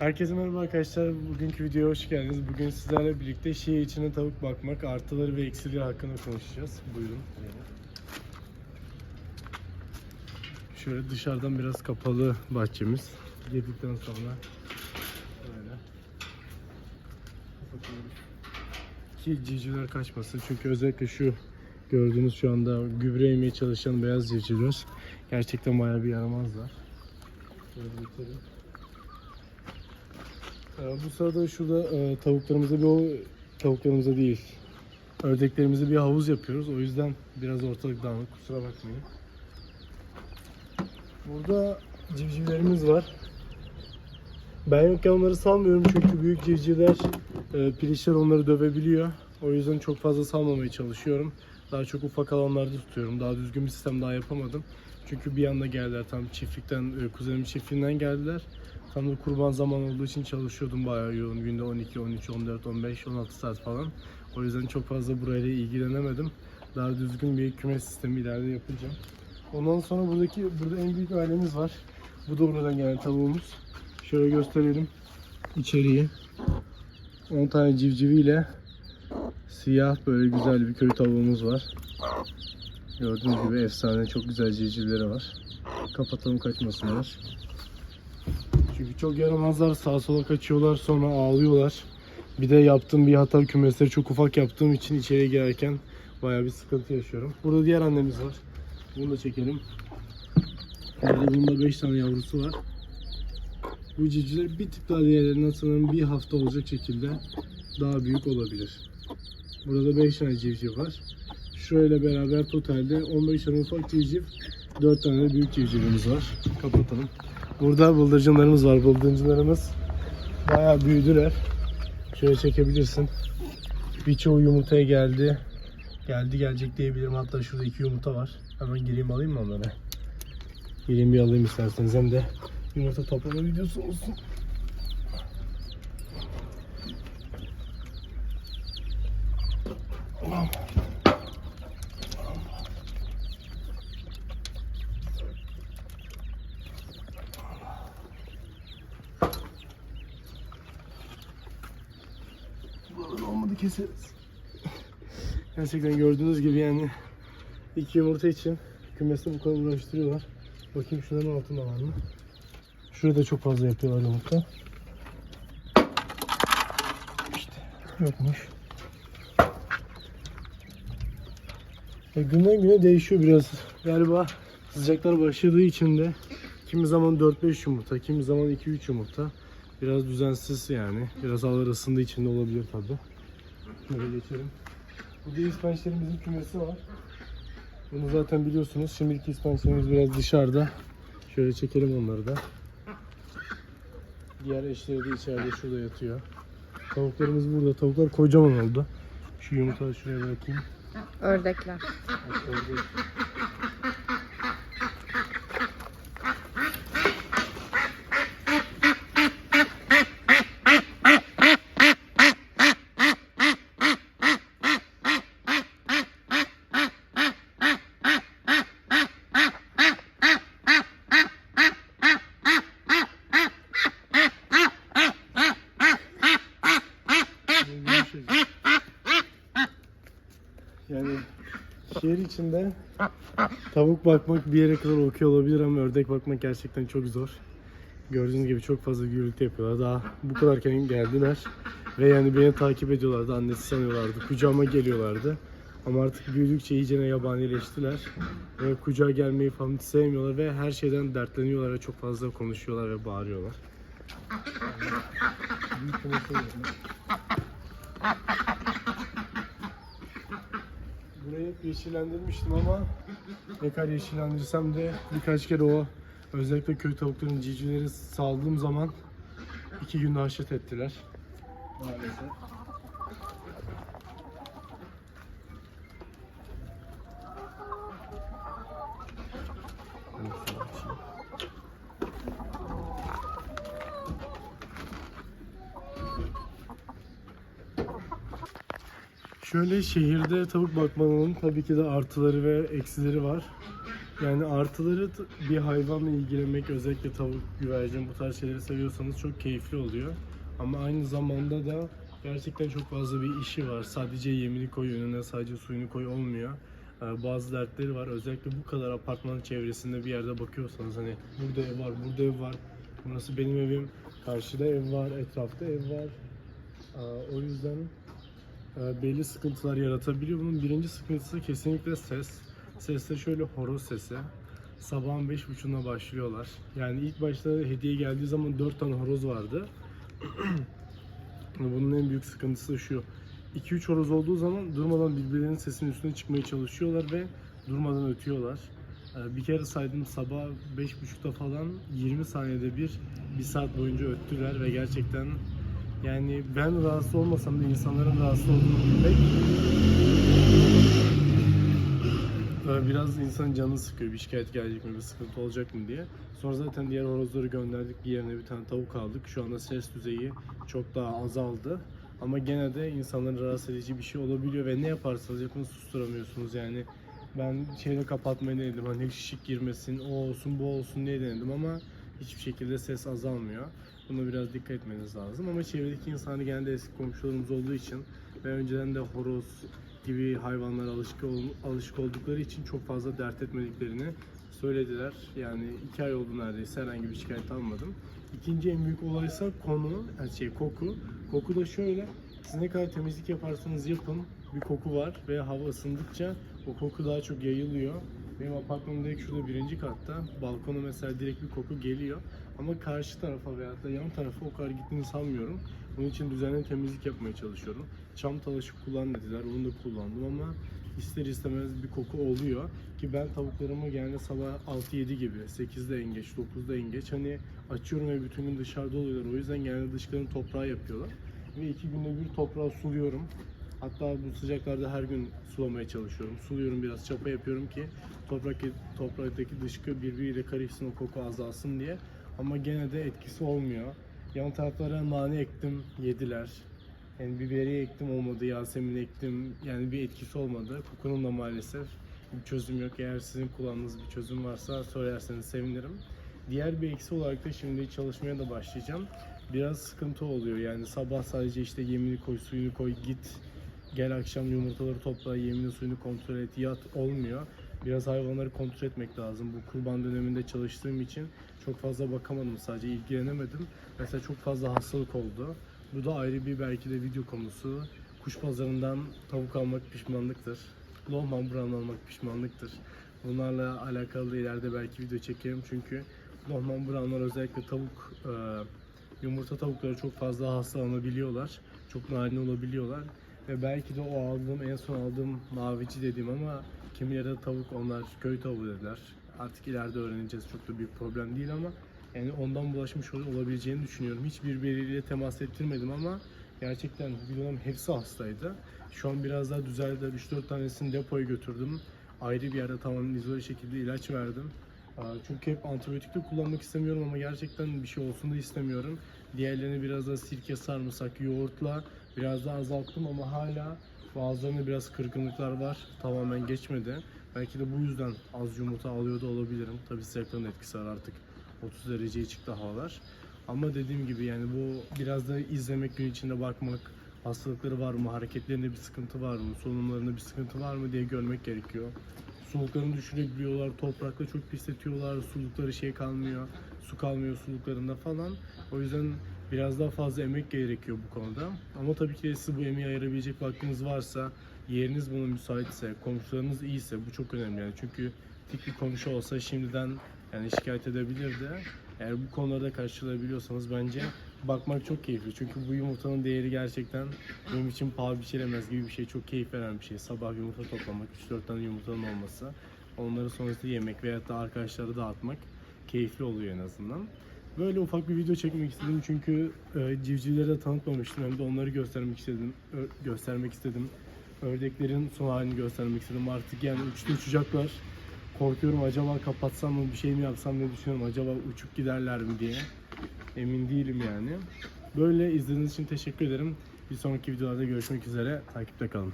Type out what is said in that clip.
Herkese merhaba arkadaşlar. Bugünkü videoya hoş geldiniz. Bugün sizlerle birlikte şehir içine tavuk bakmak, artıları ve eksileri hakkında konuşacağız. Buyurun. Şöyle dışarıdan biraz kapalı bahçemiz. Girdikten sonra böyle. Ki civcivler kaçmasın. Çünkü özellikle şu gördüğünüz şu anda gübre yemeye çalışan beyaz civcivler gerçekten bayağı bir yaramazlar. Şöyle göstereyim. Ee, Bu sırada şurada e, tavuklarımıza bir tavuklarımıza değil ördeklerimize bir havuz yapıyoruz. O yüzden biraz ortalık dağınık kusura bakmayın. Burada civcivlerimiz var. Ben yokken onları salmıyorum çünkü büyük civcivler e, pilişler onları dövebiliyor. O yüzden çok fazla salmamaya çalışıyorum. Daha çok ufak alanlarda tutuyorum. Daha düzgün bir sistem daha yapamadım. Çünkü bir anda geldiler tam çiftlikten, e, kuzenim çiftliğinden geldiler. Tam da kurban zaman olduğu için çalışıyordum bayağı yoğun. Günde 12, 13, 14, 15, 16 saat falan. O yüzden çok fazla burayla ilgilenemedim. Daha düzgün bir kümes sistemi ileride yapacağım. Ondan sonra buradaki burada en büyük ailemiz var. Bu da oradan gelen tavuğumuz. Şöyle gösterelim içeriği. 10 tane civciviyle siyah böyle güzel bir köy tavuğumuz var. Gördüğünüz gibi efsane çok güzel civcivleri var. Kapatalım kaçmasınlar. Çünkü çok yaramazlar sağa sola kaçıyorlar sonra ağlıyorlar. Bir de yaptığım bir hata kümesleri çok ufak yaptığım için içeriye girerken bayağı bir sıkıntı yaşıyorum. Burada diğer annemiz var. Bunu da çekelim. Burada bunda 5 tane yavrusu var. Bu civcivler bir tık daha diğerlerinden sanırım bir hafta olacak şekilde daha büyük olabilir. Burada 5 tane civciv var. Şöyle beraber totalde 15 tane ufak civciv, 4 tane büyük civcivimiz var. Kapatalım. Burada bıldırcınlarımız var. Bıldırcınlarımız bayağı büyüdüler. Şöyle çekebilirsin. Birçoğu yumurtaya geldi. Geldi gelecek diyebilirim. Hatta şurada iki yumurta var. Hemen gireyim alayım mı onları? Gireyim bir alayım isterseniz. Hem de yumurta toplama videosu olsun. Buralar olmadı keseriz. Gerçekten gördüğünüz gibi yani iki yumurta için kümesi bu kadar uğraştırıyorlar. Bakayım şunların altında var mı? Şurada çok fazla yapıyorlar yumurta. İşte yokmuş. Ya günden güne değişiyor biraz. Galiba sıcaklar başladığı için de kimi zaman 4-5 yumurta, kimi zaman 2-3 yumurta. Biraz düzensiz yani. Biraz havalar ısındığı için de olabilir tabi. Şöyle geçelim. Burada ispençlerimizin kümesi var. Bunu zaten biliyorsunuz. Şimdiki ispençlerimiz biraz dışarıda. Şöyle çekelim onları da. Diğer eşleri de içeride şurada yatıyor. Tavuklarımız burada. Tavuklar kocaman oldu. Şu yumurtaları şuraya bırakayım. Ördekler. Bak. İçinde tavuk bakmak bir yere kadar okey olabilir ama ördek bakmak gerçekten çok zor. Gördüğünüz gibi çok fazla gürültü yapıyorlar. Daha bu kadarken geldiler. Ve yani beni takip ediyorlardı. Annesi sanıyorlardı. Kucağıma geliyorlardı. Ama artık büyüdükçe iyicene yabanileştiler. Ve kucağa gelmeyi falan sevmiyorlar ve her şeyden dertleniyorlar ve çok fazla konuşuyorlar ve bağırıyorlar. Yani büyük konuşuyorlar. Burayı yeşillendirmiştim ama ne kadar yeşillendirsem de birkaç kere o özellikle köy tavuklarının civcivleri saldığım zaman iki günde haşet ettiler. Maalesef. Şöyle şehirde tavuk bakmanın tabii ki de artıları ve eksileri var. Yani artıları bir hayvanla ilgilenmek özellikle tavuk, güvercin bu tarz şeyleri seviyorsanız çok keyifli oluyor. Ama aynı zamanda da gerçekten çok fazla bir işi var. Sadece yemini koy önüne sadece suyunu koy olmuyor. Ee, Bazı dertleri var. Özellikle bu kadar apartman çevresinde bir yerde bakıyorsanız hani burada ev var, burada ev var. Burası benim evim. Karşıda ev var, etrafta ev var. O yüzden belli sıkıntılar yaratabiliyor. Bunun birinci sıkıntısı kesinlikle ses. Ses de şöyle horoz sesi. Sabahın beş buçuğuna başlıyorlar. Yani ilk başta hediye geldiği zaman dört tane horoz vardı. Bunun en büyük sıkıntısı şu. 2-3 horoz olduğu zaman durmadan birbirlerinin sesinin üstüne çıkmaya çalışıyorlar ve durmadan ötüyorlar. Ee, Bir kere saydım sabah 5.30'da falan 20 saniyede bir, bir saat boyunca öttüler ve gerçekten yani ben rahatsız olmasam da insanların rahatsız olduğunu bilmek biraz insanın canını sıkıyor bir şikayet gelecek mi, bir sıkıntı olacak mı diye. Sonra zaten diğer horozları gönderdik, yerine bir tane tavuk aldık. Şu anda ses düzeyi çok daha azaldı. Ama gene de insanları rahatsız edici bir şey olabiliyor ve ne yaparsanız yapın susturamıyorsunuz yani. Ben şeyle kapatmayı denedim hani şişik girmesin, o olsun bu olsun diye denedim ama hiçbir şekilde ses azalmıyor. Buna biraz dikkat etmeniz lazım ama çevredeki insanlar genelde eski komşularımız olduğu için ve önceden de horoz gibi hayvanlara alışık, ol- alışık oldukları için çok fazla dert etmediklerini söylediler. Yani iki ay oldu neredeyse herhangi bir şikayet almadım. İkinci en büyük olaysa konu, yani şey koku. Koku da şöyle, siz ne kadar temizlik yaparsanız yapın bir koku var ve hava ısındıkça o koku daha çok yayılıyor. Benim apartmanım direkt şurada birinci katta. Balkona mesela direkt bir koku geliyor. Ama karşı tarafa veyahut da yan tarafa o kadar gittiğini sanmıyorum. Bunun için düzenli temizlik yapmaya çalışıyorum. Çam talaşı kullan dediler, onu da kullandım ama ister istemez bir koku oluyor. Ki ben tavuklarımı genelde sabah 6-7 gibi, 8'de en geç, 9'da en geç hani açıyorum ve bütün gün dışarıda oluyorlar. O yüzden genelde dışlarını toprağa yapıyorlar. Ve iki günde bir toprağı suluyorum. Hatta bu sıcaklarda her gün sulamaya çalışıyorum. Suluyorum biraz çapa yapıyorum ki toprak topraktaki dışkı birbiriyle karışsın o koku azalsın diye. Ama gene de etkisi olmuyor. Yan taraflara nane ektim, yediler. Yani biberiye ektim olmadı, Yasemin ektim. Yani bir etkisi olmadı. Kokunun da maalesef bir çözüm yok. Eğer sizin kullandığınız bir çözüm varsa söylerseniz sevinirim. Diğer bir eksi olarak da şimdi çalışmaya da başlayacağım. Biraz sıkıntı oluyor. Yani sabah sadece işte yemini koy, suyunu koy, git. Gel akşam yumurtaları topla, yemini suyunu kontrol et, yat olmuyor. Biraz hayvanları kontrol etmek lazım. Bu kurban döneminde çalıştığım için çok fazla bakamadım sadece ilgilenemedim. Mesela çok fazla hastalık oldu. Bu da ayrı bir belki de video konusu. Kuş pazarından tavuk almak pişmanlıktır. Lohman brown almak pişmanlıktır. Bunlarla alakalı da ileride belki video çekerim çünkü Lohman brownlar özellikle tavuk e, yumurta tavukları çok fazla hastalanabiliyorlar. Çok narin olabiliyorlar. Ve belki de o aldığım en son aldığım mavici dediğim ama kimileri tavuk onlar köy tavuğu dediler. Artık ileride öğreneceğiz çok da büyük problem değil ama yani ondan bulaşmış ol- olabileceğini düşünüyorum. Hiç birbiriyle temas ettirmedim ama gerçekten videolarım hepsi hastaydı. Şu an biraz daha düzeldi. 3-4 tanesini depoya götürdüm. Ayrı bir yerde tamamen izole şekilde ilaç verdim. Çünkü hep antibiyotik de kullanmak istemiyorum ama gerçekten bir şey olsun da istemiyorum. Diğerlerini biraz daha sirke sarımsak, yoğurtla biraz daha azalttım ama hala bazılarında biraz kırgınlıklar var. Tamamen geçmedi. Belki de bu yüzden az yumurta alıyor da olabilirim. Tabii sıcaklığın etkisi var artık. 30 dereceye çıktı havalar. Ama dediğim gibi yani bu biraz da izlemek gün içinde bakmak, hastalıkları var mı, hareketlerinde bir sıkıntı var mı, solunumlarında bir sıkıntı var mı diye görmek gerekiyor. Suluklarını düşürebiliyorlar, toprakta çok pisletiyorlar, sulukları şey kalmıyor, su kalmıyor suluklarında falan. O yüzden biraz daha fazla emek gerekiyor bu konuda. Ama tabii ki siz bu emeği ayırabilecek vaktiniz varsa, yeriniz buna müsaitse, komşularınız iyiyse bu çok önemli yani. Çünkü tek bir komşu olsa şimdiden yani şikayet edebilirdi. Eğer bu konularda karşılayabiliyorsanız bence bakmak çok keyifli. Çünkü bu yumurtanın değeri gerçekten benim için paha biçilemez gibi bir şey. Çok keyif veren bir şey. Sabah yumurta toplamak, 3-4 tane yumurtanın olması. Onları sonrasında yemek veyahut da arkadaşlara dağıtmak keyifli oluyor en azından. Böyle ufak bir video çekmek istedim çünkü e, civcivleri de tanıtmamıştım hem de onları göstermek istedim. Ö- göstermek istedim. Ördeklerin son halini göstermek istedim. Artık yani uçtu uçacaklar. Korkuyorum acaba kapatsam mı bir şey mi yapsam diye düşünüyorum. Acaba uçup giderler mi diye. Emin değilim yani. Böyle izlediğiniz için teşekkür ederim. Bir sonraki videolarda görüşmek üzere. Takipte kalın.